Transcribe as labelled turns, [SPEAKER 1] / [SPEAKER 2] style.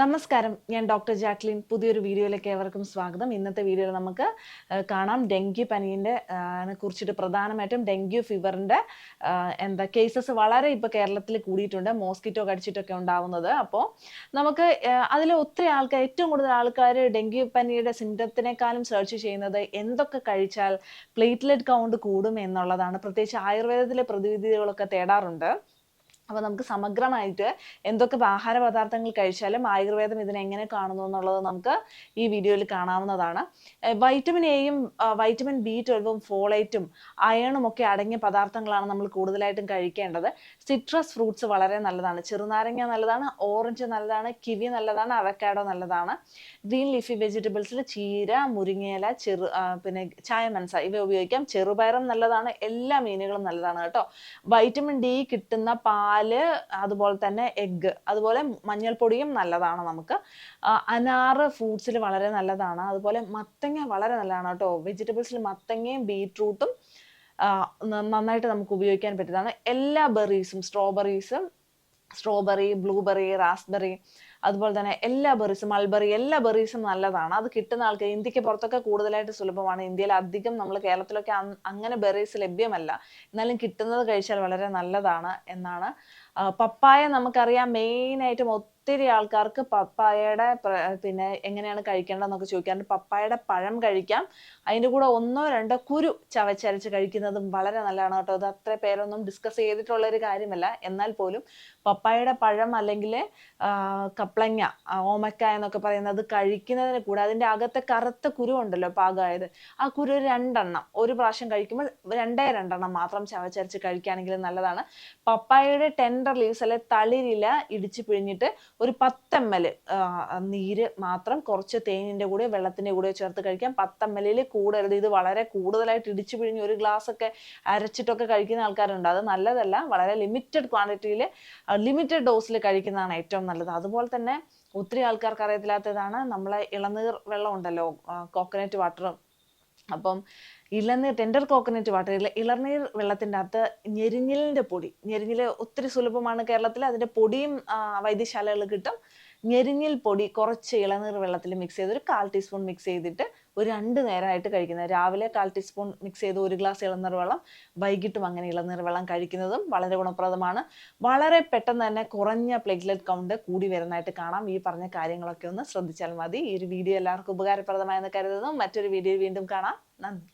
[SPEAKER 1] നമസ്കാരം. ഞാൻ doctor Jacqueline. പുതിയൊരു വീഡിയോയിലേക്ക് ഏവർക്കും സ്വാഗതം. ഇന്നത്തെ വീഡിയോയിൽ നമുക്ക് കാണാം ഡെങ്കി പനീന്റെ കുറിച്ചിട്ട് പ്രധാനമായിട്ടും ഡെങ്കി ഫീവറിന്റെ എന്താ കേസസ് വളരെ ഇപ്പോൾ കേരളത്തിൽ കൂടിയിട്ടുണ്ട്. മോസ്കിറ്റോ കടിച്ചിട്ടൊക്കെ ഉണ്ടാവുന്നത്. അപ്പോൾ നമുക്ക് അതിൽ ഒത്തിരി ആൾക്കാർ ഏറ്റവും കൂടുതൽ ആൾക്കാർ ഡെങ്കി പനിയുടെ സിംറ്റത്തിനേക്കാളും സെർച്ച് ചെയ്യുന്നത് എന്തൊക്കെ കഴിച്ചാൽ പ്ലേറ്റ്ലെറ്റ് കൗണ്ട് കൂടും എന്നുള്ളതാണ്. പ്രത്യേകിച്ച് ആയുർവേദത്തിലെ പ്രതിവിധികളൊക്കെ തേടാറുണ്ട്. അപ്പോൾ നമുക്ക് സമഗ്രമായിട്ട് എന്തൊക്കെ ആഹാര പദാർത്ഥങ്ങൾ കഴിച്ചാലും ആയുർവേദം ഇതിനെ എങ്ങനെ കാണുന്നു എന്നുള്ളത് നമുക്ക് ഈ വീഡിയോയിൽ കാണാവുന്നതാണ്. വൈറ്റമിൻ എയും വൈറ്റമിൻ ബി ട്വൽവും ഫോളേറ്റും അയണും ഒക്കെ അടങ്ങിയ പദാർത്ഥങ്ങളാണ് നമ്മൾ കൂടുതലായിട്ടും കഴിക്കേണ്ടത്. സിട്രസ് ഫ്രൂട്ട്സ് വളരെ നല്ലതാണ്. ചെറുനാരങ്ങ നല്ലതാണ് ഓറഞ്ച് നല്ലതാണ് കിവി നല്ലതാണ് അവക്കാഡോ നല്ലതാണ്. ഗ്രീൻ ലീഫി വെജിറ്റബിൾസിൽ ചീര മുരിങ്ങയില ചെറു പിന്നെ ചായമൻസ ഇവ ഉപയോഗിക്കാം. ചെറുപയറും നല്ലതാണ്. എല്ലാ മീനുകളും നല്ലതാണ് കേട്ടോ. വൈറ്റമിൻ ഡി കിട്ടുന്ന പാൽ അതുപോലെ തന്നെ എഗ്ഗ് അതുപോലെ മഞ്ഞൾപ്പൊടിയും നല്ലതാണ് നമുക്ക്. അനാറ് ഫ്രൂട്ട്സിൽ വളരെ നല്ലതാണ്. അതുപോലെ മത്തങ്ങ വളരെ നല്ലതാണ് കേട്ടോ. വെജിറ്റബിൾസിൽ മത്തങ്ങയും ബീട്രൂട്ടും നന്നായിട്ട് നമുക്ക് ഉപയോഗിക്കാൻ പറ്റുന്നതാണ്. എല്ലാ ബെറീസും സ്ട്രോബെറീസും സ്ട്രോബെറി ബ്ലൂബെറി റാസ്ബെറി അതുപോലെ തന്നെ എല്ലാ ബെറീസും മൾബറി എല്ലാ ബെറീസും നല്ലതാണ്. അത് കിട്ടുന്ന ആൾക്ക് ഇന്ത്യയ്ക്ക് പുറത്തൊക്കെ കൂടുതലായിട്ട് സുലഭമാണ്. ഇന്ത്യയിൽ അധികം നമ്മൾ കേരളത്തിലൊക്കെ അങ്ങനെ ബെറീസ് ലഭ്യമല്ല. എന്നാലും കിട്ടുന്നത് കഴിച്ചാൽ വളരെ നല്ലതാണ് എന്നാണ്. പപ്പായ നമുക്കറിയാം മെയിനായിട്ടും ഒത്തിരി ആൾക്കാർക്ക് പപ്പായയുടെ പിന്നെ എങ്ങനെയാണ് കഴിക്കേണ്ടതെന്നൊക്കെ ചോദിക്കാറുണ്ട്. പപ്പായയുടെ പഴം കഴിക്കാം. അതിന്റെ കൂടെ ഒന്നോ രണ്ടോ കുരു ചവച്ചരച്ച് കഴിക്കുന്നതും വളരെ നല്ലതാണ് കേട്ടോ. അത് അത്ര പേരൊന്നും ഡിസ്കസ് ചെയ്തിട്ടുള്ള ഒരു കാര്യമല്ല. എന്നാൽ പോലും പപ്പായയുടെ പഴം അല്ലെങ്കിൽ കപ്ലങ്ങ ഓമക്ക എന്നൊക്കെ പറയുന്നത് കഴിക്കുന്നതിന് കൂടെ അതിന്റെ അകത്തെ കറുത്ത കുരു ഉണ്ടല്ലോ പാകമായത്. ആ കുരു രണ്ടെണ്ണം. ഒരു പ്രാവശ്യം കഴിക്കുമ്പോൾ രണ്ടേ രണ്ടെണ്ണം മാത്രം ചവച്ചരച്ച് കഴിക്കുകയാണെങ്കിൽ നല്ലതാണ്. പപ്പായയുടെ ടെൻഡർ ലീവ്സ് അല്ലെ തളിരില ഇടിച്ച് പിഴിഞ്ഞിട്ട് ഒരു പത്ത് എം എൽ നീര് മാത്രം കുറച്ച് തേനിന്റെ കൂടെ വെള്ളത്തിന്റെ കൂടെ ചേർത്ത് കഴിക്കാം. പത്ത് എം എല്ലിൽ കൂടരുത് ഇത് വളരെ കൂടുതലായിട്ട് ഇടിച്ചു പിഴിഞ്ഞ് ഒരു ഗ്ലാസ് ഒക്കെ അരച്ചിട്ടൊക്കെ കഴിക്കുന്ന ആൾക്കാരുണ്ട്. അത് നല്ലതല്ല വളരെ ലിമിറ്റഡ് ക്വാണ്ടിറ്റിയിൽ ലിമിറ്റഡ് ഡോസിൽ കഴിക്കുന്നതാണ് ഏറ്റവും നല്ലത്. അതുപോലെ തന്നെ ഒത്തിരി ആൾക്കാർക്ക് അറിയത്തില്ലാത്തതാണ് നമ്മളെ ഇളനീർ വെള്ളം ഉണ്ടല്ലോ കോക്കനട്ട് വാട്ടറും അപ്പം ഇളനീർ ടെൻഡർ കോക്കനട്ട് വാട്ടറിൽ ഇളനീർ വെള്ളത്തിന്റെ അകത്ത് ഞെരിഞ്ഞിലിന്റെ പൊടി ഞെരിഞ്ഞിൽ ഒത്തിരി സുലഭമാണ് കേരളത്തിൽ അതിന്റെ പൊടിയും വൈദ്യശാലകളിൽ കിട്ടും. ഞെരിഞ്ഞിൽ പൊടി കുറച്ച് ഇളനീർ വെള്ളത്തിൽ മിക്സ് ചെയ്ത് ഒരു കാൽ ടീസ്പൂൺ മിക്സ് ചെയ്തിട്ട് ഒരു രണ്ട് നേരമായിട്ട് കഴിക്കുന്നത്. രാവിലെ കാൽ ടീസ്പൂൺ മിക്സ് ചെയ്ത് ഒരു ഗ്ലാസ് ഇളനീർ വെള്ളം വൈകിട്ടും അങ്ങനെ ഇളനീർ വെള്ളം കഴിക്കുന്നതും വളരെ ഗുണപ്രദമാണ്. വളരെ പെട്ടെന്ന് തന്നെ കുറഞ്ഞ പ്ലേറ്റ്ലെറ്റ് കൗണ്ട് കൂടി വരുന്നതായിട്ട് കാണാം. ഈ പറഞ്ഞ കാര്യങ്ങളൊക്കെ ഒന്ന് ശ്രദ്ധിച്ചാൽ മതി. ഈ ഒരു വീഡിയോ എല്ലാവർക്കും ഉപകാരപ്രദമായെന്ന് കരുതുന്നു. മറ്റൊരു വീഡിയോ വീണ്ടും കാണാം. നന്ദി.